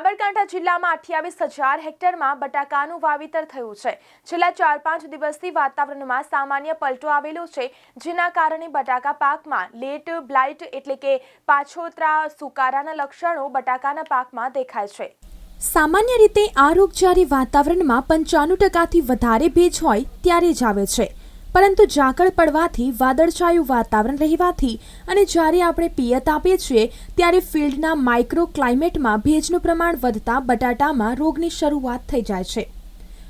સાબરકાંઠા જિલ્લામાં અઠ્યાવીસ હજાર હેક્ટરમાં બટાકાનું વાવેતર થયું છે. છેલ્લા ચાર પાંચ દિવસથી વાતાવરણમાં સામાન્ય પલટો આવેલો છે, જેના કારણે બટાકા પાકમાં લેટ બ્લાઇટ એટલે કે પાછોતરા સુકારાના લક્ષણો બટાકાના પાકમાં દેખાય છે. સામાન્ય રીતે આ રોગ જ્યારે વાતાવરણમાં પંચાણું ટકાથી વધારે ભેજ હોય ત્યારે જ આવે છે. પરંતુ ઝાકળ પડવાથી વાદળછાયું વાતાવરણ રહેવાથી અને જ્યારે આપણે પિયત આપીએ છીએ, ત્યારે ફિલ્ડના માઇક્રો ક્લાઇમેટમાં ભેજનું પ્રમાણ વધતા બટાટામાં રોગની શરૂઆત થઈ જાય છે.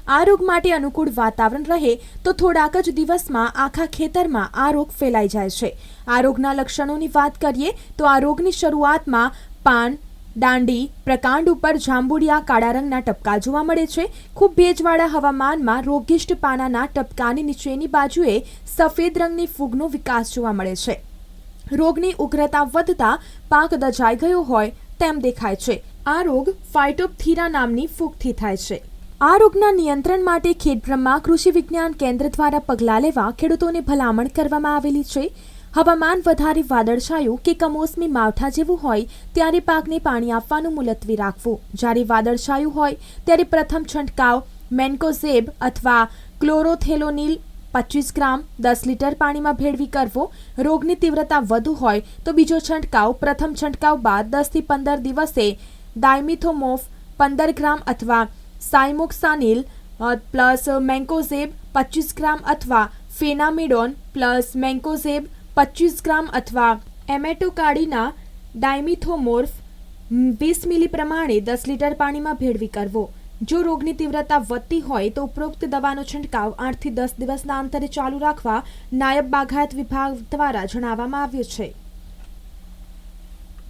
આ રોગ માટે અનુકૂળ વાતાવરણ રહે તો થોડાક જ દિવસમાં આખા ખેતરમાં આ રોગ ફેલાઈ જાય છે. આ રોગના લક્ષણોની વાત કરીએ તો આ રોગની શરૂઆતમાં પાન દાંડી, પ્રકાંડ ઉપર જાંબુડિયા, કાળા રંગના ટપકા જોવા મળે છે. ખૂબ ભેજવાળા હવામાનમાં રોગિષ્ટ પાનાના ટપકાની નીચેની બાજુએ સફેદ રંગની ફૂગનો વિકાસ જોવા મળે છે. રોગની ઉગ્રતા વધતા પાક દજાઈ ગયો હોય તેમ દેખાય છે. આ રોગ ફાઇટોપથીરા નામની ફૂગથી થાય છે. આ રોગના નિયંત્રણ માટે ખેડબ્રહ્મા કૃષિ વિજ્ઞાન કેન્દ્ર દ્વારા પગલાં લેવા ખેડૂતોને ભલામણ કરવામાં આવેલી છે. હવામાન વધારે વાદળછાયું કે કમોસમી માવઠા જેવું હોય, ત્યારે પાકને પાણી આપવાનું મુલતવી રાખવું. જ્યારે વાદળછાયું હોય, ત્યારે પ્રથમ છંટકાવ મેન્કોઝેબ અથવા ક્લોરોથેલોનિલ પચીસ ગ્રામ દસ લીટર પાણીમાં ભેળવી કરવો. રોગની તીવ્રતા વધુ હોય, તો બીજો છંટકાવ પ્રથમ છંટકાવ બાદ દસથી પંદર દિવસે ડાયમિથોમોફ પંદર ગ્રામ અથવા સાયમોક્સાનિલ પ્લસ મેન્કોઝેબ પચીસ ગ્રામ અથવા ફેનામિડોન પ્લસ મેન્કોઝેબ પચીસ ગ્રામ અથવા એમેટોકાડીના ડાયમિથોમોર્ફ વીસ મિલી પ્રમાણે દસ લીટર પાણીમાં ભેળવી કરવો. જો રોગની તીવ્રતા વધતી હોય તો ઉપરોક્ત દવાનો છંટકાવ આઠથી દસ દિવસના અંતરે ચાલુ રાખવા નાયબ બાગાયત વિભાગ દ્વારા જણાવવામાં આવ્યું છે.